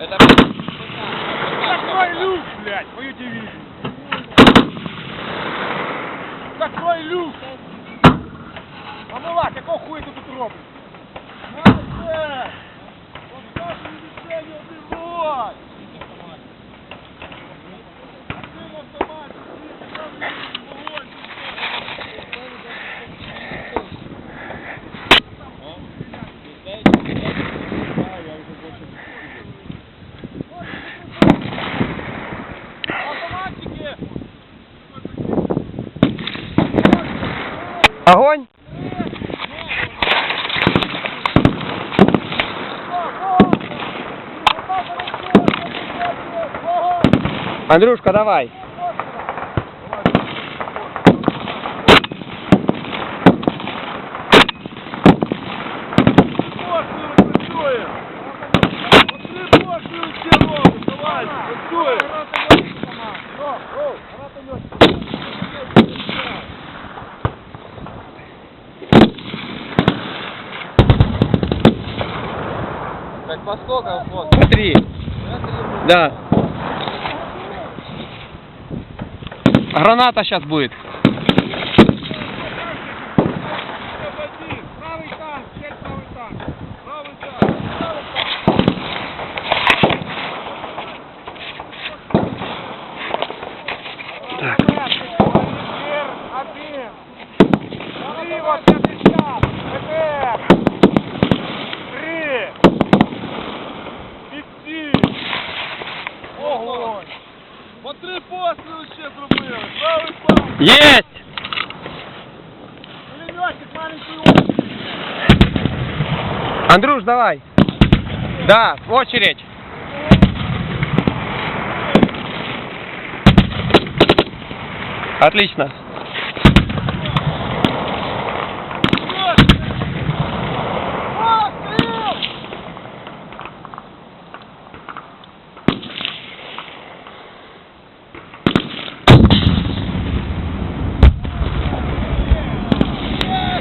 Это... Закрой люк, блядь, мою дивизию. Закрой люк. Мамулак, якого хуя ти тут робиш? Огонь! Андрюшка, давай. Постріли працює! Постріли постріли всі робить, давай, Так по сколько вход? Три. Да. Граната сейчас будет. По три постріли ще зробили. Правий танк. Есть! Пулеметчик маленький очередь. Андрюш, давай. Да, очередь. Отлично. Постріл!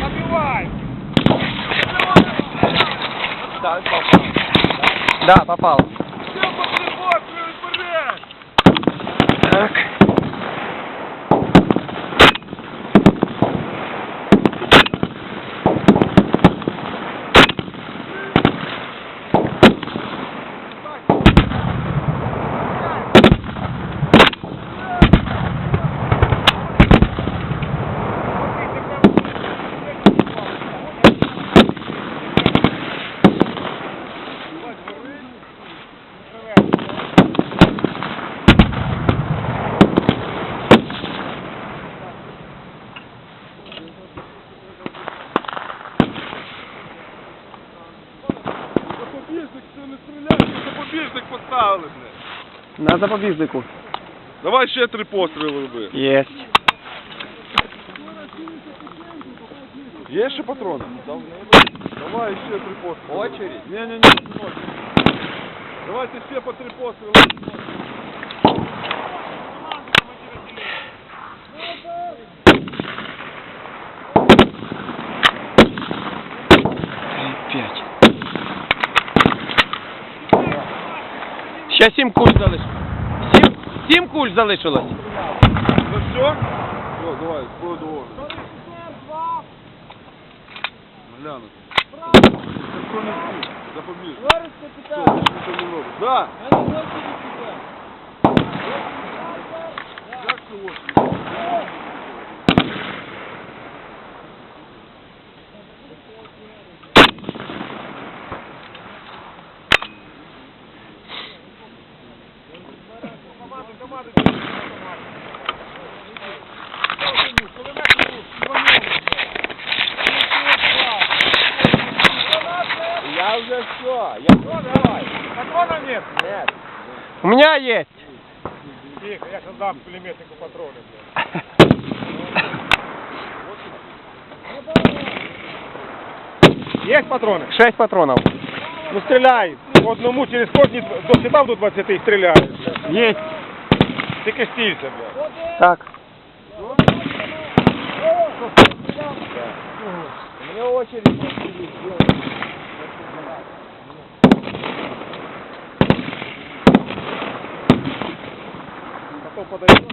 Забивай! Так, попал. Да, попал. Все по! Так. запобіжник поставили, блядь. На запобіжнику. Давай ще три постріли роби. Есть. Є ще патрони? Давай ще три постріли. Очередь? Ні, ні, ні. Давайте ще по три постріли. Ще сім куль залишилось. Сім, сім куль залишилось. Ну що? Все, давай, скоро доволі. Глянуть. Ніхто не спить, капітан. Все. Да. Я не знаю, що ти. Як ти? Я уже все. Я давай. Патронов нет? Нет. У меня есть. Тихо, я сейчас дам пулеметнику патроны, блядь. Есть патроны? Шесть патронов. Ну стреляй. По одному через кожні досчитав до 20 і стріляй. Есть. Тільки стілься, блядь. Так. У меня очередь. Потом подойдет,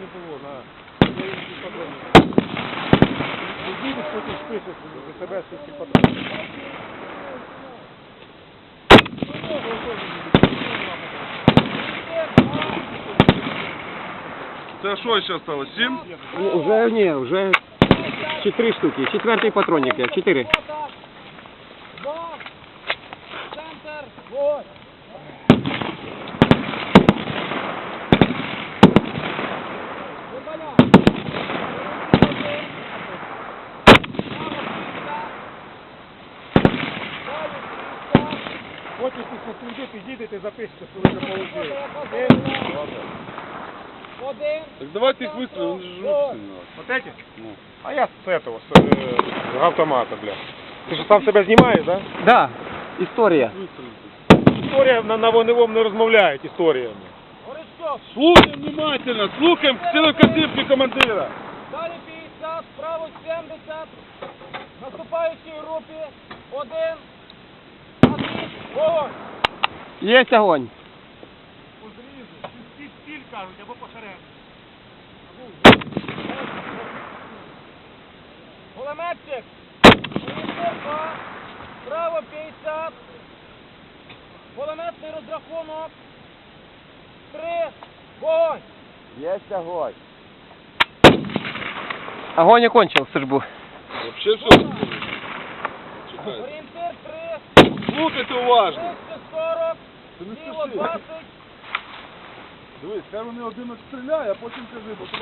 не було на українській подобі. Відійдуть потім список за себе всі подобі. Це що ще стало? Сім? Уже ні, вже чотири штуки. Четвертий патронник є, чотири. Центр! Вот! Потім після служби підійдете, запишете, що ви вже получили. Окей? Так давайте їх вистрілимо, вони ж жруть. Вот эти? А я с этого, с, э, с автомата, бля. Ты же сам себя снимаешь, да? Да, історія. Історія на, на вогневому не розмовляють історіями. Слухаємо внимательно, слухаємо цілої картинки командира. Далі 50, справа 70. Наступаючій групі. Один. Один. Вогонь. Є огонь. Стіль кажуть, або пошарем. Кулеметчик. 2. Справа 50. Кулеметний розрахунок. Три. Вогонь. Есть огонь. Огонь окончив службу. Вообще все. Орієнтир 3. Слухайте уважно. 240. Ти не Тіло спіши. 20. Дивись, хай вони один стріляє, а потім кажи, бо то